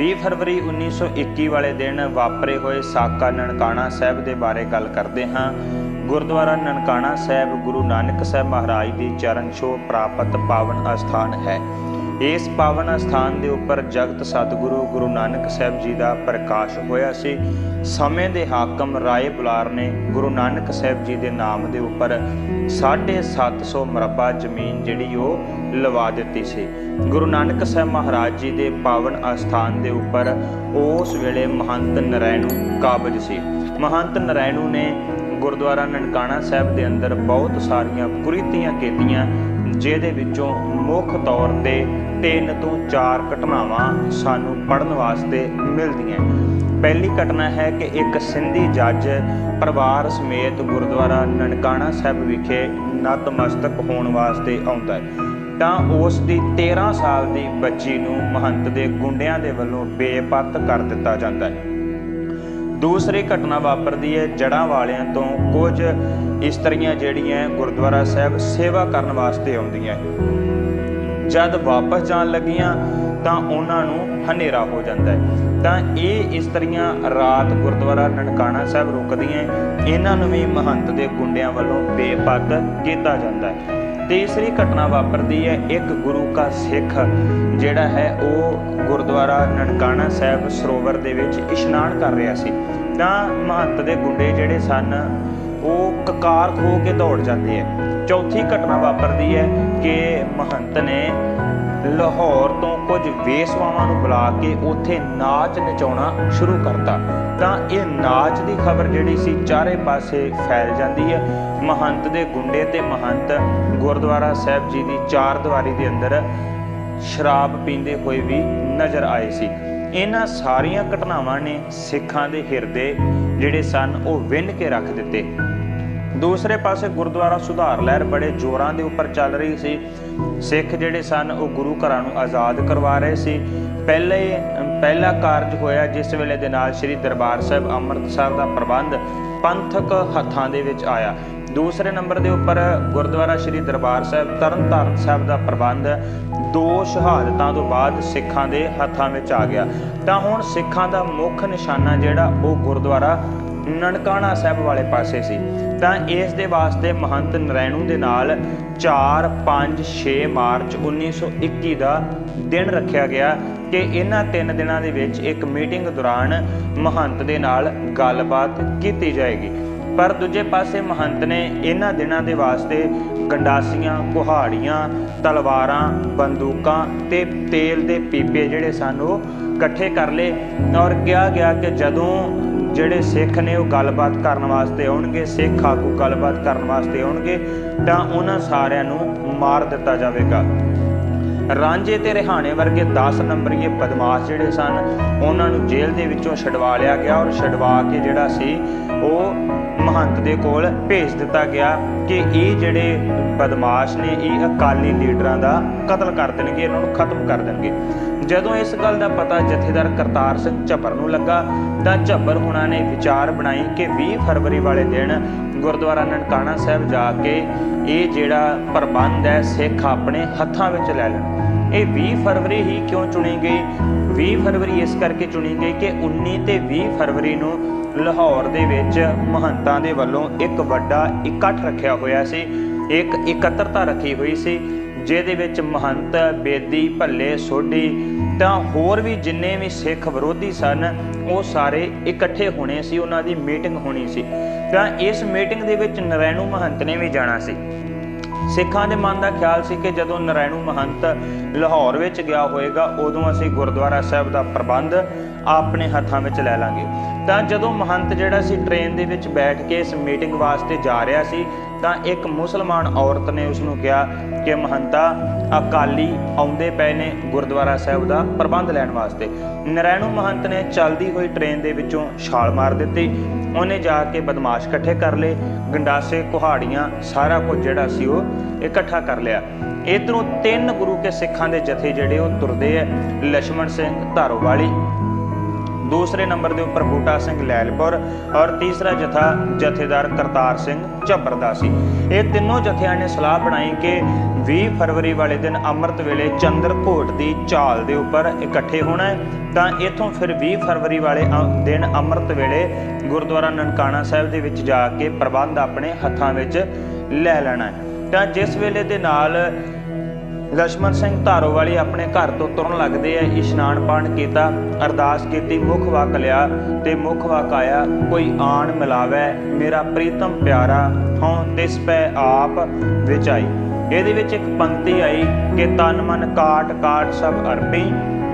20 ਫਰਵਰੀ 1921 ਵਾਲੇ ਦਿਨ ਵਾਪਰੇ ਹੋਏ ਸਾਕਾ ਨਨਕਾਣਾ ਸਾਹਿਬ ਦੇ ਬਾਰੇ ਗੱਲ ਕਰਦੇ ਹਾਂ। ਗੁਰਦੁਆਰਾ ਨਨਕਾਣਾ ਸਾਹਿਬ ਗੁਰੂ ਨਾਨਕ ਸਾਹਿਬ ਮਹਾਰਾਜ ਦੀ ਚਰਨ ਛੋਹ ਪ੍ਰਾਪਤ ਪਾਵਨ ਅਸਥਾਨ ਹੈ। ਇਸ ਪਾਵਨ ਅਸਥਾਨ ਦੇ ਉੱਪਰ ਜਗਤ ਸਤਿਗੁਰੂ ਗੁਰੂ ਨਾਨਕ ਸਾਹਿਬ ਜੀ ਦਾ ਪ੍ਰਕਾਸ਼ ਹੋਇਆ ਸੀ। ਸਮੇਂ ਦੇ ਹਾਕਮ ਰਾਏ ਬੁਲਾਰ ਨੇ ਗੁਰੂ ਨਾਨਕ ਸਾਹਿਬ ਜੀ ਦੇ ਨਾਮ ਦੇ ਉੱਪਰ 750 ਮਰਬਾ ਜ਼ਮੀਨ ਜਿਹੜੀ ਉਹ ਲਵਾ ਦਿੱਤੀ ਸੀ। ਗੁਰੂ ਨਾਨਕ ਸਾਹਿਬ ਮਹਾਰਾਜ ਜੀ ਦੇ ਪਾਵਨ ਅਸਥਾਨ ਦੇ ਉੱਪਰ ਉਸ ਵੇਲੇ ਮਹੰਤ ਨਰੈਣੂ ਕਾਬਜ ਸੀ। ਮਹੰਤ ਨਰੈਣੂ ਨੇ ਗੁਰਦੁਆਰਾ ਨਨਕਾਣਾ ਸਾਹਿਬ ਦੇ ਅੰਦਰ ਬਹੁਤ ਸਾਰੀਆਂ ਕੁਰੀਤੀਆਂ ਕੀਤੀਆਂ, ਜਿਹਦੇ ਵਿੱਚੋਂ ਮੁੱਖ ਤੌਰ ਤੇ ਤਿੰਨ ਤੋਂ ਚਾਰ ਘਟਨਾਵਾਂ ਸਾਨੂੰ ਪੜਨ ਵਾਸਤੇ ਮਿਲਦੀਆਂ ਪਹਿਲੀ ਘਟਨਾ ਹੈ ਕਿ ਇੱਕ ਸਿੰਧੀ ਜੱਜ ਪਰਿਵਾਰ ਸਮੇਤ ਗੁਰਦੁਆਰਾ ਨਨਕਾਣਾ ਸਾਹਿਬ ਵਿਖੇ ਨਤਮਸਤਕ ਹੋਣ ਵਾਸਤੇ ਆਉਂਦਾ ਹੈ। ਤਾਂ ਉਸ ਦੀ 13 ਸਾਲ ਦੀ ਬੱਚੀ ਨੂੰ ਮਹੰਤ ਦੇ ਗੁੰਡਿਆਂ ਦੇ ਵੱਲੋਂ ਬੇਪੱਤ ਕਰ ਦਿੱਤਾ ਜਾਂਦਾ ਹੈ। ਦੂਸਰੀ ਘਟਨਾ ਵਾਪਰਦੀ ਹੈ ਜੜਾਂ ਵਾਲਿਆਂ ਤੋਂ। ਕੁਝ ਇਸਤਰੀਆਂ ਜਿਹੜੀਆਂ ਗੁਰਦੁਆਰਾ ਸਾਹਿਬ ਸੇਵਾ ਕਰਨ ਵਾਸਤੇ ਆਉਂਦੀਆਂ ਜਦ ਵਾਪਸ ਜਾਣ ਲੱਗੀਆਂ ਤਾਂ ਉਹਨਾਂ ਨੂੰ ਹਨੇਰਾ ਹੋ ਜਾਂਦਾ ਹੈ। ਤਾਂ ਇਹ ਇਸਤਰੀਆਂ ਰਾਤ ਗੁਰਦੁਆਰਾ ਨਨਕਾਣਾ ਸਾਹਿਬ ਰੁਕਦੀਆਂ ਇਹਨਾਂ ਨੂੰ ਵੀ ਮਹੰਤ ਦੇ ਗੁੰਡਿਆਂ ਵੱਲੋਂ ਬੇਪੱਤ ਕੀਤਾ ਜਾਂਦਾ ਹੈ। ਤੀਸਰੀ ਘਟਨਾ ਵਾਪਰਦੀ ਹੈ ਇੱਕ ਗੁਰੂ ਕਾ ਸਿੱਖ, ਜਿਹੜਾ ਹੈ ਉਹ ਗੁਰਦੁਆਰਾ ਨਨਕਾਣਾ ਸਾਹਿਬ ਸਰੋਵਰ ਦੇ ਵਿੱਚ ਇਸ਼ਨਾਨ ਕਰ ਰਿਹਾ ਸੀ। ਤਾਂ ਮਹੰਤ ਦੇ ਗੁੰਡੇ ਜਿਹੜੇ ਸਨ, ਉਹ ਕਕਾਰ ਖੋ ਕੇ ਦੌੜ ਜਾਂਦੇ ਆ ਚੌਥੀ ਘਟਨਾ ਵਾਪਰਦੀ ਹੈ ਕਿ ਮਹੰਤ ਨੇ ਲਾਹੌਰ ਤੋਂ ਕੁਝ ਵੇਸਵਾਵਾਂ ਨੂੰ ਬੁਲਾ ਕੇ ਉੱਥੇ ਨਾਚ ਨਚਾਉਣਾ ਸ਼ੁਰੂ ਕਰਤਾ। ਤਾਂ ਇਹ ਨਾਚ ਦੀ ਖਬਰ ਜਿਹੜੀ ਸੀ, ਚਾਰੇ ਪਾਸੇ ਫੈਲ ਜਾਂਦੀ ਹੈ। ਮਹੰਤ ਦੇ ਗੁੰਡੇ ਤੇ ਮਹੰਤ ਗੁਰਦੁਆਰਾ ਸਾਹਿਬ ਜੀ ਦੀ ਚਾਰ ਦੀਵਾਰੀ ਦੇ ਅੰਦਰ ਸ਼ਰਾਬ ਪੀਂਦੇ ਹੋਏ ਵੀ ਨਜ਼ਰ ਆਏ ਸੀ। ਇਹਨਾਂ ਸਾਰੀਆਂ ਘਟਨਾਵਾਂ ਨੇ ਸਿੱਖਾਂ ਦੇ ਹਿਰਦੇ ਜਿਹੜੇ ਸਨ, ਉਹ ਵਿੰਨ ਕੇ ਰੱਖ ਦਿੱਤੇ। ਦੂਸਰੇ ਪਾਸੇ ਗੁਰਦੁਆਰਾ ਸੁਧਾਰ ਲਹਿਰ ਬੜੇ ਜ਼ੋਰਾਂ ਦੇ ਉੱਪਰ ਚੱਲ ਰਹੀ ਸੀ। ਸਿੱਖ ਜਿਹੜੇ ਸਨ, ਉਹ ਗੁਰੂ ਘਰਾਂ ਨੂੰ ਆਜ਼ਾਦ ਕਰਵਾ ਰਹੇ ਸੀ। ਪਹਿਲੇ, ਪਹਿਲਾ ਕਾਰਜ ਹੋਇਆ ਜਿਸ ਵੇਲੇ ਦੇ ਨਾਲ ਸ੍ਰੀ ਦਰਬਾਰ ਸਾਹਿਬ ਅੰਮ੍ਰਿਤਸਰ ਦਾ ਪ੍ਰਬੰਧ ਪੰਥਕ ਹੱਥਾਂ ਦੇ ਵਿੱਚ ਆਇਆ। ਦੂਸਰੇ ਨੰਬਰ ਦੇ ਉੱਪਰ ਗੁਰਦੁਆਰਾ ਸ੍ਰੀ ਦਰਬਾਰ ਸਾਹਿਬ, ਤਰਨਤਾਰਨ ਸਾਹਿਬ ਦਾ ਪ੍ਰਬੰਧ ਦੋ ਸ਼ਹਾਦਤਾਂ ਤੋਂ ਬਾਅਦ ਸਿੱਖਾਂ ਦੇ ਹੱਥਾਂ ਵਿੱਚ ਆ ਗਿਆ। ਤਾਂ ਹੁਣ ਸਿੱਖਾਂ ਦਾ ਮੁੱਖ ਨਿਸ਼ਾਨਾ ਜਿਹੜਾ, ਉਹ ਗੁਰਦੁਆਰਾ ਨਨਕਾਣਾ ਸਾਹਿਬ ਵਾਲੇ ਪਾਸੇ ਸੀ। ਤਾਂ ਇਸ ਦੇ ਵਾਸਤੇ ਮਹੰਤ ਨਰੈਣੂ ਦੇ ਨਾਲ 4 5 6 ਮਾਰਚ 1921 ਦਾ ਦਿਨ ਰੱਖਿਆ ਗਿਆ ਕਿ ਇਹਨਾਂ ਤਿੰਨ ਦਿਨਾਂ ਦੇ ਵਿੱਚ ਇੱਕ ਮੀਟਿੰਗ ਦੌਰਾਨ ਮਹੰਤ ਦੇ ਨਾਲ ਗੱਲਬਾਤ ਕੀਤੀ ਜਾਏਗੀ। ਪਰ ਦੂਜੇ ਪਾਸੇ ਮਹੰਤ ਨੇ ਇਹਨਾਂ ਦਿਨਾਂ ਦੇ ਵਾਸਤੇ ਗੰਡਾਸੀਆਂ, ਕੁਹਾੜੀਆਂ, ਤਲਵਾਰਾਂ, ਬੰਦੂਕਾਂ ਤੇ ਤੇਲ ਦੇ ਪੀਪੇ ਜਿਹੜੇ ਸਨ ਉਹ ਇਕੱਠੇ ਕਰ ਲਏ ਔਰ ਕਿਹਾ ਗਿਆ ਕਿ ਜਦੋਂ ਜਿਹੜੇ ਸਿੱਖ ਨੇ ਉਹ ਗੱਲਬਾਤ ਕਰਨ ਵਾਸਤੇ ਆਉਣਗੇ, ਸਿੱਖ ਆਗੂ ਗੱਲਬਾਤ ਕਰਨ ਵਾਸਤੇ ਆਉਣਗੇ, ਤਾਂ ਉਹਨਾਂ ਸਾਰਿਆਂ ਨੂੰ ਮਾਰ ਦਿੱਤਾ ਜਾਵੇਗਾ। ਰਾਂਝੇ ਤੇ ਰਿਹਾਣੇ ਵਰਗੇ 10 ਨੰਬਰੀਏ ਬਦਮਾਸ਼ ਜਿਹੜੇ ਸਨ, ਉਹਨਾਂ ਨੂੰ ਜੇਲ੍ਹ ਦੇ ਵਿੱਚੋਂ ਛਡਵਾ ਲਿਆ ਗਿਆ ਔਰ ਛਡਵਾ ਕੇ ਜਿਹੜਾ ਸੀ, ਉਹ ਮਹੰਤ ਦੇ ਕੋਲ ਭੇਜ ਦਿੱਤਾ ਗਿਆ ਕਿ ਇਹ ਜਿਹੜੇ ਬਦਮਾਸ਼ ਨੇ, ਇਹ ਅਕਾਲੀ ਲੀਡਰਾਂ ਦਾ ਕਤਲ ਕਰ ਦੇਣਗੇ, ਇਹਨਾਂ ਨੂੰ ਖਤਮ ਕਰ ਦੇਣਗੇ। ਜਦੋਂ ਇਸ ਗੱਲ ਦਾ ਪਤਾ ਜਥੇਦਾਰ ਕਰਤਾਰ ਸਿੰਘ ਝੱਬਰ ਨੂੰ ਲੱਗਾ, ਤਾਂ ਝੱਬਰ ਹੁਣਾਂ ਨੇ ਵਿਚਾਰ ਬਣਾਈ ਕਿ 20 ਫਰਵਰੀ ਵਾਲੇ ਦਿਨ ਗੁਰਦੁਆਰਾ ਨਨਕਾਣਾ ਸਾਹਿਬ ਜਾ ਕੇ ਇਹ ਜਿਹੜਾ ਪ੍ਰਬੰਧ ਹੈ, ਸਿੱਖ ਆਪਣੇ ਹੱਥਾਂ ਵਿੱਚ ਲੈ ਲੈਣ। ਇਹ 20 ਫਰਵਰੀ ਹੀ ਕਿਉਂ ਚੁਣੀ ਗਈ? 20 ਫਰਵਰੀ ਇਸ ਕਰਕੇ ਚੁਣੀ ਗਈ ਕਿ 19 ਤੇ 20 ਫਰਵਰੀ ਨੂੰ ਲਾਹੌਰ ਦੇ ਵਿੱਚ ਮਹੰਤਾਂ ਦੇ ਵੱਲੋਂ ਇੱਕ ਵੱਡਾ ਇਕੱਠ ਰੱਖਿਆ ਹੋਇਆ ਸੀ। ਇੱਕ ਇਕੱਤਰਤਾ ਰੱਖੀ ਹੋਈ ਸੀ, ਜਿਹਦੇ ਵਿੱਚ ਮਹੰਤ, ਬੇਦੀ, ਭੱਲੇ, ਸੋਢੀ ਤਾਂ ਹੋਰ ਵੀ ਜਿੰਨੇ ਵੀ ਸਿੱਖ ਵਿਰੋਧੀ ਸਨ, ਉਹ ਸਾਰੇ ਇਕੱਠੇ ਹੋਣੇ ਸੀ, ਉਹਨਾਂ ਦੀ ਮੀਟਿੰਗ ਹੋਣੀ ਸੀ। ਤਾਂ ਇਸ ਮੀਟਿੰਗ ਦੇ ਵਿੱਚ ਨਰੈਣੂ ਮਹੰਤ ਨੇ ਵੀ ਜਾਣਾ ਸੀ। ਸਿੱਖਾਂ ਦੇ ਮਨ ਦਾ ਖਿਆਲ ਸੀ ਕਿ ਜਦੋਂ ਨਰੈਣੂ ਮਹੰਤ ਲਾਹੌਰ ਵਿੱਚ ਗਿਆ ਹੋਵੇਗਾ ਉਦੋਂ ਅਸੀਂ ਗੁਰਦੁਆਰਾ ਸਾਹਿਬ ਦਾ ਪ੍ਰਬੰਧ ਆਪਣੇ ਹੱਥਾਂ ਵਿੱਚ ਲੈ ਲਾਂਗੇ। ਤਾਂ ਜਦੋਂ ਮਹੰਤ ਜਿਹੜਾ ਸੀ ਟ੍ਰੇਨ ਦੇ ਵਿੱਚ ਬੈਠ ਕੇ ਇਸ ਮੀਟਿੰਗ ਵਾਸਤੇ ਜਾ ਰਿਹਾ ਸੀ ਤਾਂ ਇੱਕ ਮੁਸਲਮਾਨ ਔਰਤ ਨੇ ਉਸ ਨੂੰ ਕਿਹਾ ਕਿ ਮਹੰਤਾ, ਅਕਾਲੀ ਆਉਂਦੇ ਪਏ ਨੇ ਗੁਰਦੁਆਰਾ ਸਾਹਿਬ ਦਾ ਪ੍ਰਬੰਧ ਲੈਣ ਵਾਸਤੇ। ਨਰੈਣੂ ਮਹੰਤ ਨੇ ਚੱਲਦੀ ਹੋਈ ਟ੍ਰੇਨ ਦੇ ਵਿੱਚੋਂ ਛਾਲ ਮਾਰ ਦਿੱਤੀ। ਉਹਨੇ ਜਾ ਕੇ ਬਦਮਾਸ਼ ਇਕੱਠੇ ਕਰ ਲਏ। ਗੰਡਾਸੇ, ਕੁਹਾੜੀਆਂ, ਸਾਰਾ ਕੁਝ ਜਿਹੜਾ ਸੀ ਉਹ ਇਕੱਠਾ ਕਰ ਲਿਆ। ਇਧਰੋਂ ਤਿੰਨ ਗੁਰੂ ਕੇ ਸਿੱਖਾਂ ਦੇ ਜਥੇ ਜਿਹੜੇ ਉਹ ਤੁਰਦੇ ਐ। ਲక్ష్మణ ਸਿੰਘ ਧਾਰੋਵਾਲੀ ਦੂਸਰੇ ਨੰਬਰ ਦੇ ਉੱਪਰ ਬੂਟਾ ਸਿੰਘ ਲੈਲਪੁਰ ਔਰ ਤੀਸਰਾ ਜਥਾ ਜਥੇਦਾਰ ਕਰਤਾਰ ਸਿੰਘ ਝੱਬਰ ਦਾ ਸੀ। ਇਹ ਤਿੰਨੋਂ ਜਥਿਆਂ ਨੇ ਸਲਾਹ ਬਣਾਈ ਕਿ 20 ਫਰਵਰੀ ਵਾਲੇ ਦਿਨ ਅੰਮ੍ਰਿਤ ਵੇਲੇ ਚੰਦਰ ਘੋਟ ਦੀ ਝਾਲ ਦੇ ਉੱਪਰ ਇਕੱਠੇ ਹੋਣਾ ਹੈ। ਤਾਂ ਇਥੋਂ ਫਿਰ 20 ਫਰਵਰੀ ਵਾਲੇ ਅ- ਦਿਨ ਅੰਮ੍ਰਿਤ ਵੇਲੇ ਗੁਰਦੁਆਰਾ ਨਨਕਾਣਾ ਸਾਹਿਬ ਦੇ ਵਿੱਚ ਜਾ ਕੇ ਪ੍ਰਬੰਧ ਆਪਣੇ ਹੱਥਾਂ ਵਿੱਚ ਲੈ ਲੈਣਾ ਹੈ। ਤਾਂ ਜਿਸ ਵੇਲੇ ਦੇ ਨਾਲ ਲక్ష్మణ ਸਿੰਘ ਧਾਰੋ ਵਾਲੀ ਆਪਣੇ ਘਰ ਤੋਂ ਤੁਰਨ ਲੱਗਦੇ ਐ ਇਸ਼ਨਾਨ ਪਾਣ ਕੀਤਾ, ਅਰਦਾਸ ਕੀਤੀ, ਮੁਖ ਵਾਕ ਲਿਆ ਤੇ ਮੁਖ ਵਾਕ ਆਇਆ, ਕੋਈ ਆਣ ਮਿਲਾਵੇ, ਮੇਰਾ ਪ੍ਰੀਤਮ ਪਿਆਰਾ, ਹਉ ਤਿਸ ਪੈ ਆਪ ਵਿਚਾਈ। ਇਹਦੇ ਵਿੱਚ ਇੱਕ ਪੰਕਤੀ ਆਈ ਕਿ ਤਨ ਮਨ ਕਾਟ ਕਾਟ ਸਭ ਅਰਪੀ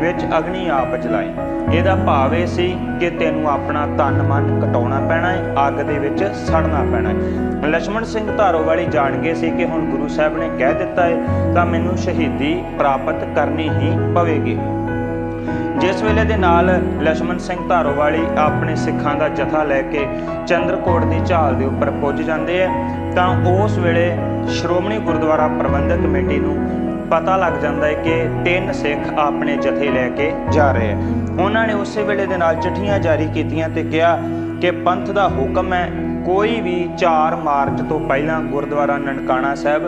ਵਿੱਚ ਅਗਨੀ ਆਪ ਜਲਾਈ। ਇਹਦਾ ਭਾਵ ਇਹ ਸੀ ਕਿ ਤੈਨੂੰ ਆਪਣਾ ਤਨ ਮਨ ਕਟਾਉਣਾ ਪੈਣਾ ਹੈ ਅੱਗ ਦੇ ਵਿੱਚ ਸੜਨਾ ਪੈਣਾ ਹੈ ਲక్ష్మణ ਸਿੰਘ ਧਾਰੋਵਾਲੀ ਜਾਣ ਗਏ ਸੀ ਕਿ ਹੁਣ ਗੁਰੂ ਸਾਹਿਬ ਨੇ ਕਹਿ ਦਿੱਤਾ ਹੈ ਤਾਂ ਮੈਨੂੰ ਸ਼ਹੀਦੀ ਪ੍ਰਾਪਤ ਕਰਨੀ ਹੀ ਪਵੇਗੀ। ਜਿਸ ਵੇਲੇ ਦੇ ਨਾਲ ਲక్ష్మణ ਸਿੰਘ ਧਾਰੋਵਾਲੀ ਆਪਣੇ ਸਿੱਖਾਂ ਦਾ ਜਥਾ ਲੈ ਕੇ ਚੰਦਰਕੋਟ ਦੀ ਝਾਲ ਦੇ ਉੱਪਰ ਪੁੱਜ ਜਾਂਦੇ ਆ, ਤਾਂ ਉਸ ਵੇਲੇ ਸ਼੍ਰੋਮਣੀ ਗੁਰਦੁਆਰਾ ਪ੍ਰਬੰਧਕ ਕਮੇਟੀ ਨੂੰ ਪਤਾ ਲੱਗ ਜਾਂਦਾ ਹੈ ਕਿ ਤਿੰਨ ਸਿੱਖ ਆਪਣੇ ਜਥੇ ਲੈ ਕੇ ਜਾ ਰਹੇ ਹੈ ਉਹਨਾਂ ਨੇ ਉਸੇ ਵੇਲੇ ਦੇ ਨਾਲ ਚਿੱਠੀਆਂ ਜਾਰੀ ਕੀਤੀਆਂ ਤੇ ਕਿਹਾ ਕਿ ਪੰਥ ਦਾ ਹੁਕਮ ਹੈ, ਕੋਈ ਵੀ 4 ਮਾਰਚ ਤੋਂ ਪਹਿਲਾਂ ਗੁਰਦੁਆਰਾ ਨਨਕਾਣਾ ਸਾਹਿਬ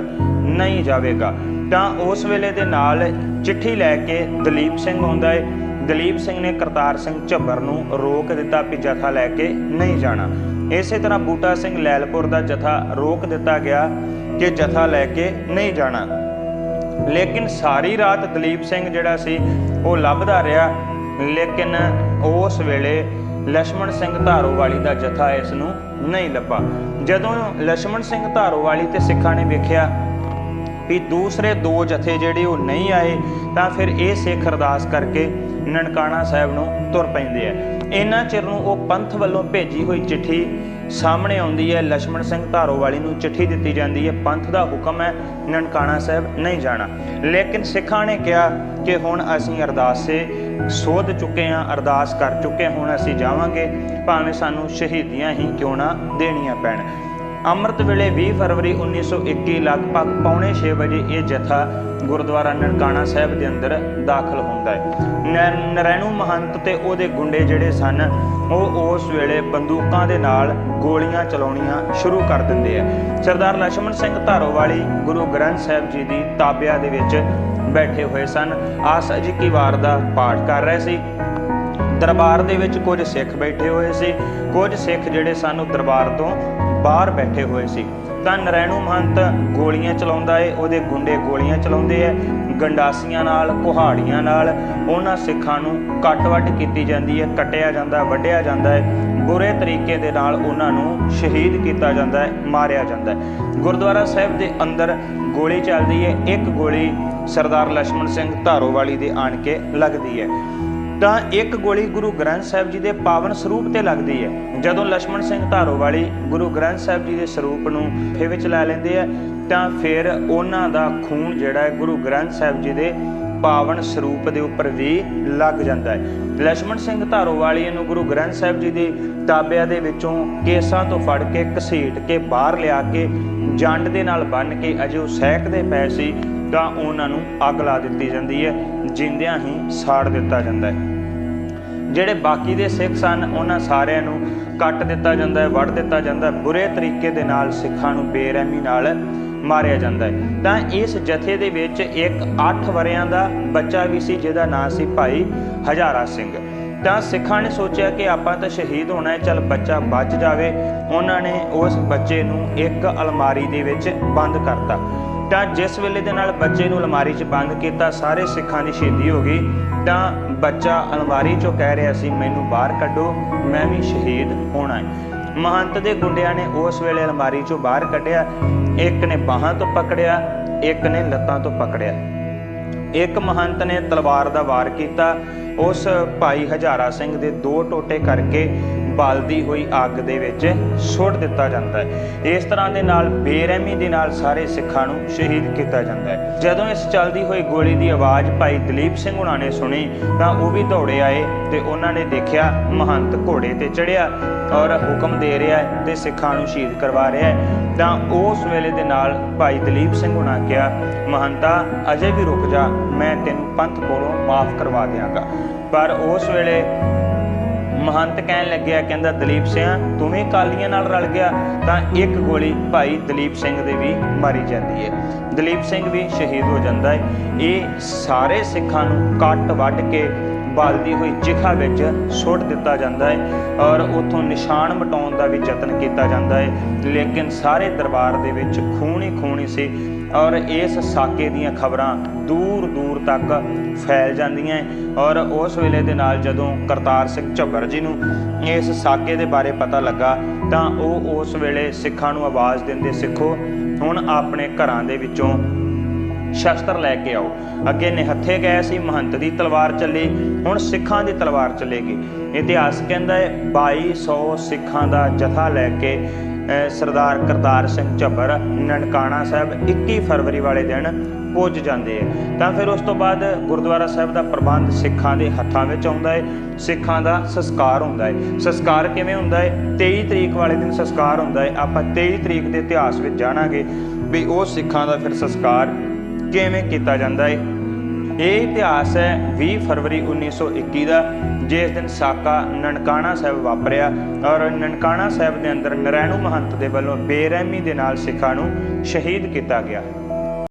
ਨਹੀਂ ਜਾਵੇਗਾ। ਤਾਂ ਉਸ ਵੇਲੇ ਦੇ ਨਾਲ ਚਿੱਠੀ ਲੈ ਕੇ ਦਲੀਪ ਸਿੰਘ ਆਉਂਦਾ ਹੈ। ਦਲੀਪ ਸਿੰਘ ਨੇ ਕਰਤਾਰ ਸਿੰਘ ਝੱਬਰ ਨੂੰ ਰੋਕ ਦਿੱਤਾ ਵੀ ਜਥਾ ਲੈ ਕੇ ਨਹੀਂ ਜਾਣਾ। ਇਸੇ ਤਰ੍ਹਾਂ ਬੂਟਾ ਸਿੰਘ ਲੈਲਪੁਰ ਦਾ ਜਥਾ ਰੋਕ ਦਿੱਤਾ ਗਿਆ ਕਿ ਜਥਾ ਲੈ ਕੇ ਨਹੀਂ ਜਾਣਾ। ਲੇਕਿਨ ਸਾਰੀ ਰਾਤ ਦਲੀਪ ਸਿੰਘ ਜਿਹੜਾ ਸੀ, ਉਹ ਲੱਭਦਾ ਰਿਹਾ। ਲੇਕਿਨ ਉਸ ਵੇਲੇ ਲక్ష్మణ ਸਿੰਘ ਧਾਰੋ ਵਾਲੀ ਦਾ ਜਥਾ ਇਸ ਨੂੰ ਨਹੀਂ ਲੱਭਾ। ਜਦੋਂ ਲక్ష్మణ ਸਿੰਘ ਧਾਰੋ ਵਾਲੀ ਤੇ ਸਿੱਖਾਂ ਨੇ ਵੇਖਿਆ ਵੀ ਦੂਸਰੇ ਦੋ ਜਥੇ ਜਿਹੜੇ ਉਹ ਨਹੀਂ ਆਏ, ਤਾਂ ਫਿਰ ਇਹ ਸਿੱਖ ਅਰਦਾਸ ਕਰਕੇ ਨਨਕਾਣਾ ਸਾਹਿਬ ਨੂੰ ਤੁਰ ਪੈਂਦੇ ਆ। ਇਹਨਾਂ ਚਿਰ ਨੂੰ ਉਹ ਪੰਥ ਵੱਲੋਂ ਭੇਜੀ ਹੋਈ ਚਿੱਠੀ ਸਾਹਮਣੇ ਆਉਂਦੀ ਹੈ ਲక్ష్మణ ਸਿੰਘ ਧਾਰੋ ਵਾਲੀ ਨੂੰ ਚਿੱਠੀ ਦਿੱਤੀ ਜਾਂਦੀ ਹੈ, ਪੰਥ ਦਾ ਹੁਕਮ ਹੈ, ਨਨਕਾਣਾ ਸਾਹਿਬ ਨਹੀਂ ਜਾਣਾ। ਲੇਕਿਨ ਸਿੱਖਾਂ ਨੇ ਕਿਹਾ ਕਿ ਹੁਣ ਅਸੀਂ ਅਰਦਾਸ ਸੇ ਸੋਧ ਚੁੱਕੇ ਹਾਂ, ਅਰਦਾਸ ਕਰ ਚੁੱਕੇ ਹੁਣ ਅਸੀਂ ਜਾਵਾਂਗੇ, ਭਾਵੇਂ ਸਾਨੂੰ ਸ਼ਹੀਦੀਆਂ ਹੀ ਕਿਉਂ ਨਾ ਦੇਣੀਆਂ ਪੈਣ। ਅੰਮ੍ਰਿਤ ਵੇਲੇ 20 ਫਰਵਰੀ 1921 ਲਗਭਗ ਪੌਣੇ 6 ਵਜੇ ਇਹ ਜਥਾ ਗੁਰਦੁਆਰਾ ਨਨਕਾਣਾ ਸਾਹਿਬ ਦੇ ਅੰਦਰ ਦਾਖਲ ਹੁੰਦਾ ਹੈ। ਨਰੈਣੂ ਮਹੰਤ ਤੇ ਉਹਦੇ ਗੁੰਡੇ ਜਿਹੜੇ ਸਨ, ਉਹ ਉਸ ਵੇਲੇ ਬੰਦੂਕਾਂ ਦੇ ਨਾਲ ਗੋਲੀਆਂ ਚਲਾਉਣੀਆਂ ਸ਼ੁਰੂ ਕਰ ਦਿੰਦੇ ਆ। ਸਰਦਾਰ ਲక్ష్మణ ਸਿੰਘ ਧਾਰੋਵਾਲੀ ਗੁਰੂ ਗ੍ਰੰਥ ਸਾਹਿਬ ਜੀ ਦੀ ਤਾਬਿਆ ਦੇ ਵਿੱਚ ਬੈਠੇ ਹੋਏ ਸਨ। ਆਸ ਅਜੀ ਕੀ ਵਾਰ ਦਾ ਪਾਠ ਕਰ ਰਹੇ ਸੀ। ਦਰਬਾਰ ਦੇ ਵਿੱਚ ਕੁਝ ਸਿੱਖ ਬੈਠੇ ਹੋਏ ਸੀ। ਕੁਝ ਸਿੱਖ ਜਿਹੜੇ ਸਨ, ਉਹ ਦਰਬਾਰ ਤੋਂ ਬਾਹਰ ਬੈਠੇ ਹੋਏ ਸੀ। ਤਾਂ ਨਰੈਣੂ ਮਹੰਤ ਗੋਲੀਆਂ ਚਲਾਉਂਦਾ ਏ, ਉਹਦੇ ਗੁੰਡੇ ਗੋਲੀਆਂ ਚਲਾਉਂਦੇ ਐ ਗੰਡਾਸੀਆਂ ਨਾਲ, ਕੁਹਾੜੀਆਂ ਨਾਲ, ਉਹਨਾਂ ਸਿੱਖਾਂ ਨੂੰ ਕੱਟ-ਵੱਟ ਕੀਤੀ ਜਾਂਦੀ ਹੈ ਕਟਿਆ ਜਾਂਦਾ, ਵੱਢਿਆ ਜਾਂਦਾ ਹੈ ਬੁਰੇ ਤਰੀਕੇ ਦੇ ਨਾਲ ਉਹਨਾਂ ਨੂੰ ਸ਼ਹੀਦ ਕੀਤਾ ਜਾਂਦਾ ਹੈ ਮਾਰਿਆ ਜਾਂਦਾ ਹੈ ਗੁਰਦੁਆਰਾ ਸਾਹਿਬ ਦੇ ਅੰਦਰ ਗੋਲੀ ਚੱਲਦੀ ਹੈ ਇੱਕ ਗੋਲੀ ਸਰਦਾਰ ਲక్ష్మణ ਸਿੰਘ ਧਾਰੋਵਾਲੀ ਦੇ ਆਣ ਕੇ ਲੱਗਦੀ ਹੈ ਤਾਂ ਇੱਕ ਗੋਲੀ ਗੁਰੂ ਗ੍ਰੰਥ ਸਾਹਿਬ ਜੀ ਦੇ ਪਾਵਨ ਸਰੂਪ ਤੇ ਲੱਗਦੀ ਹੈ। ਜਦੋਂ ਲక్ష్మణ ਸਿੰਘ ਧਾਰੋ ਵਾਲੀ ਗੁਰੂ ਗ੍ਰੰਥ ਸਾਹਿਬ ਜੀ ਦੇ ਸਰੂਪ ਨੂੰ ਫੇ ਵਿੱਚ ਲੈ ਲੈਂਦੇ ਆ, ਤਾਂ ਫਿਰ ਉਹਨਾਂ ਦਾ ਖੂਨ ਜਿਹੜਾ ਹੈ ਗੁਰੂ ਗ੍ਰੰਥ ਸਾਹਿਬ ਜੀ ਦੇ ਪਾਵਨ ਸਰੂਪ ਦੇ ਉੱਪਰ ਵੀ ਲੱਗ ਜਾਂਦਾ ਹੈ। ਲక్ష్మణ ਸਿੰਘ ਧਾਰੋ ਵਾਲੀ ਨੂੰ ਗੁਰੂ ਗ੍ਰੰਥ ਸਾਹਿਬ ਜੀ ਦੇ ਤਾਬਿਆ ਦੇ ਵਿੱਚੋਂ ਕੇਸਾਂ ਤੋਂ ਫੜ ਕੇ ਘਸੀਟ ਕੇ ਬਾਹਰ ਲਿਆ ਕੇ ਜੰਡ ਦੇ ਨਾਲ ਬੰਨ ਕੇ ਅਜੇ ਉਹ ਸਹਿਕਦੇ ਪਏ ਸੀ ਤਾਂ ਉਹਨਾਂ ਨੂੰ ਅੱਗ ਲਾ ਦਿੱਤੀ ਜਾਂਦੀ ਹੈ, ਜਿੰਦਿਆਂ ਹੀ ਸਾੜ ਦਿੱਤਾ ਜਾਂਦਾ ਹੈ। ਜਿਹੜੇ ਬਾਕੀ ਦੇ ਸਿੱਖ ਸਨ, ਉਹਨਾਂ ਸਾਰਿਆਂ ਨੂੰ ਕੱਟ ਦਿੱਤਾ ਜਾਂਦਾ ਹੈ, ਵੱਢ ਦਿੱਤਾ ਜਾਂਦਾ ਹੈ। ਬੁਰੇ ਤਰੀਕੇ ਦੇ ਨਾਲ ਸਿੱਖਾਂ ਨੂੰ ਬੇਰਹਿਮੀ ਨਾਲ ਮਾਰਿਆ ਜਾਂਦਾ ਹੈ। ਤਾਂ ਇਸ ਜਥੇ ਦੇ ਵਿੱਚ ਇੱਕ 8 ਵਰਿਆਂ ਦਾ ਬੱਚਾ ਵੀ ਸੀ, ਜਿਹਦਾ ਨਾਂ ਸੀ ਭਾਈ ਹਜ਼ਾਰਾ ਸਿੰਘ। ਤਾਂ ਸਿੱਖਾਂ ਨੇ ਸੋਚਿਆ ਕਿ ਆਪਾਂ ਤਾਂ ਸ਼ਹੀਦ ਹੋਣਾ ਹੈ, ਚਲ ਬੱਚਾ ਬਚ ਜਾਵੇ। ਉਹਨਾਂ ਨੇ ਉਸ ਬੱਚੇ ਨੂੰ ਇੱਕ ਅਲਮਾਰੀ ਦੇ ਵਿੱਚ ਬੰਦ ਕਰਤਾ। ਤਾਂ ਜਿਸ ਵੇਲੇ ਦੇ ਨਾਲ ਬੱਚੇ ਨੂੰ ਅਲਮਾਰੀ 'ਚ ਬੰਦ ਕੀਤਾ, ਸਾਰੇ ਸਿੱਖਾਂ ਦੀ ਸ਼ਹੀਦੀ ਹੋ ਗਈ, ਤਾਂ ਬੱਚਾ ਅਲਮਾਰੀ 'ਚੋਂ ਕਹਿ ਰਿਹਾ ਸੀ, ਮੈਨੂੰ ਬਾਹਰ ਕੱਢੋ, ਮੈਂ ਵੀ ਸ਼ਹੀਦ ਹੋਣਾ ਹੈ। ਮਹੰਤ ਦੇ ਗੁੰਡਿਆਂ ਨੇ ਉਸ ਵੇਲੇ ਅਲਮਾਰੀ 'ਚੋਂ ਬਾਹਰ ਕੱਢਿਆ। ਇੱਕ ਨੇ ਬਾਹਾਂ ਤੋਂ ਪਕੜਿਆ, ਇੱਕ ਨੇ ਲੱਤਾਂ ਤੋਂ ਪਕੜਿਆ। ਇੱਕ ਮਹੰਤ ਨੇ ਤਲਵਾਰ ਦਾ ਵਾਰ ਕੀਤਾ। ਉਸ ਭਾਈ ਹਜ਼ਾਰਾ ਸਿੰਘ ਦੇ ਦੋ ਟੋਟੇ ਕਰਕੇ ਬਲਦੀ ਹੋਈ ਅੱਗ ਦੇ ਵਿੱਚ ਸੁੱਟ ਦਿੱਤਾ ਜਾਂਦਾ ਹੈ। ਇਸ ਤਰ੍ਹਾਂ ਦੇ ਨਾਲ ਬੇਰਹਿਮੀ ਦੇ ਨਾਲ ਸਾਰੇ ਸਿੱਖਾਂ ਨੂੰ ਸ਼ਹੀਦ ਕੀਤਾ ਜਾਂਦਾ ਹੈ। ਜਦੋਂ ਇਸ ਚੱਲਦੀ ਹੋਈ ਗੋਲੀ ਦੀ ਆਵਾਜ਼ ਭਾਈ ਦਲੀਪ ਸਿੰਘ ਹੁਣਾਂ ਨੇ ਸੁਣੀ, ਤਾਂ ਉਹ ਵੀ ਦੌੜੇ ਆਏ ਤੇ ਉਹਨਾਂ ਨੇ ਦੇਖਿਆ ਮਹੰਤ ਘੋੜੇ ਤੇ ਚੜਿਆ ਔਰ ਹੁਕਮ ਦੇ ਰਿਹਾ ਹੈ ਤੇ ਸਿੱਖਾਂ ਨੂੰ ਸ਼ਹੀਦ ਕਰਵਾ ਰਿਹਾ ਹੈ। ਤਾਂ ਉਸ ਵੇਲੇ ਦੇ ਨਾਲ ਭਾਈ ਦਲੀਪ ਸਿੰਘ ਹੁਣਾਂ ਕਿਹਾ, ਮਹੰਤਾ, ਅਜੇ ਵੀ ਰੁਕ ਜਾ, ਮੈਂ ਤੈਨੂੰ ਪੰਥ ਕੋਲੋਂ ਮਾਫ ਕਰਵਾ ਦਿਆਂਗਾ। ਪਰ ਉਸ ਵੇਲੇ ਮਹੰਤ ਕਹਿਣ ਲੱਗਿਆ, ਕਹਿੰਦਾ, ਦਲੀਪ ਸਿੰਘ ਤੂੰ ਵੀ ਕਾਲੀਆਂ ਨਾਲ ਰਲ ਗਿਆ, ਤਾਂ ਇੱਕ ਗੋਲੀ ਭਾਈ ਦਲੀਪ ਸਿੰਘ ਦੇ ਵੀ ਮਾਰੀ ਜਾਂਦੀ ਹੈ ਦਲੀਪ ਸਿੰਘ ਵੀ ਸ਼ਹੀਦ ਹੋ ਜਾਂਦਾ ਹੈ ਇਹ ਸਾਰੇ ਸਿੱਖਾਂ ਨੂੰ ਕੱਟ ਵੱਢ ਕੇ ਬਲਦੀ ਹੋਈ ਚਿਖਾ ਵਿੱਚ ਸੁੱਟ ਦਿੱਤਾ ਜਾਂਦਾ ਹੈ ਔਰ ਉਥੋਂ ਨਿਸ਼ਾਨ ਮਿਟਾਉਣ ਦਾ ਵੀ ਯਤਨ ਕੀਤਾ ਜਾਂਦਾ ਹੈ। ਲੇਕਿਨ ਸਾਰੇ ਦਰਬਾਰ ਦੇ ਵਿੱਚ ਖੂਨ ਹੀ ਖੂਨ ਸੀ ਔਰ ਇਸ ਸਾਕੇ ਦੀਆਂ ਖਬਰਾਂ ਦੂਰ ਦੂਰ ਤੱਕ ਫੈਲ ਜਾਂਦੀਆਂ ਹੈ ਔਰ ਉਸ ਵੇਲੇ ਦੇ ਨਾਲ ਜਦੋਂ ਕਰਤਾਰ ਸਿੰਘ ਝੱਬਰ ਜੀ ਨੂੰ ਇਸ ਸਾਕੇ ਦੇ ਬਾਰੇ ਪਤਾ ਲੱਗਾ ਤਾਂ ਉਹ ਉਸ ਵੇਲੇ ਸਿੱਖਾਂ ਨੂੰ ਆਵਾਜ਼ ਦਿੰਦੇ, ਸਿੱਖੋ, ਹੁਣ ਆਪਣੇ ਘਰਾਂ ਦੇ ਵਿੱਚੋਂ ਸ਼ਸਤਰ ਲੈ ਕੇ ਆਓ। ਅੱਗੇ ਨਿਹੱਥੇ ਗਏ ਸੀ, ਮਹੰਤ ਦੀ ਤਲਵਾਰ ਚੱਲੀ, ਹੁਣ ਸਿੱਖਾਂ ਦੀ ਤਲਵਾਰ ਚੱਲੇਗੀ। ਇਤਿਹਾਸ ਕਹਿੰਦਾ ਹੈ 2200 ਸਿੱਖਾਂ ਦਾ ਜਥਾ ਲੈ ਕੇ ਸਰਦਾਰ ਕਰਤਾਰ ਸਿੰਘ ਝੱਬਰ, ਨਨਕਾਣਾ ਸਾਹਿਬ 21 ਫਰਵਰੀ ਵਾਲੇ ਦਿਨ ਪੁੱਜ ਜਾਂਦੇ ਹੈ ਤਾਂ ਫਿਰ ਉਸ ਤੋਂ ਬਾਅਦ ਗੁਰਦੁਆਰਾ ਸਾਹਿਬ ਦਾ ਪ੍ਰਬੰਧ ਸਿੱਖਾਂ ਦੇ ਹੱਥਾਂ ਵਿੱਚ ਆਉਂਦਾ ਹੈ। ਸਿੱਖਾਂ ਦਾ ਸੰਸਕਾਰ ਹੁੰਦਾ ਹੈ। ਸੰਸਕਾਰ ਕਿਵੇਂ ਹੁੰਦਾ ਹੈ? 23 ਤਰੀਕ ਵਾਲੇ ਦਿਨ ਸੰਸਕਾਰ ਹੁੰਦਾ ਹੈ। ਆਪਾਂ 23 ਤਰੀਕ ਦੇ ਇਤਿਹਾਸ ਵਿੱਚ ਜਾਣਾਂਗੇ ਵੀ ਉਹ ਸਿੱਖਾਂ ਦਾ ਫਿਰ ਸੰਸਕਾਰ ਕਿਵੇਂ ਕੀਤਾ ਜਾਂਦਾ ਹੈ ਇਹ ਇਤਿਹਾਸ ਹੈ 20 ਫਰਵਰੀ 1921 ਦਾ, ਜਿਸ ਦਿਨ ਸਾਕਾ ਨਨਕਾਣਾ ਸਾਹਿਬ ਵਾਪਰਿਆ ਔਰ ਨਨਕਾਣਾ ਸਾਹਿਬ ਦੇ ਅੰਦਰ ਨਰੈਣੂ ਮਹੰਤ ਦੇ ਵੱਲੋਂ ਬੇਰਹਿਮੀ ਦੇ ਨਾਲ ਸਿੱਖਾਂ ਨੂੰ ਸ਼ਹੀਦ ਕੀਤਾ ਗਿਆ।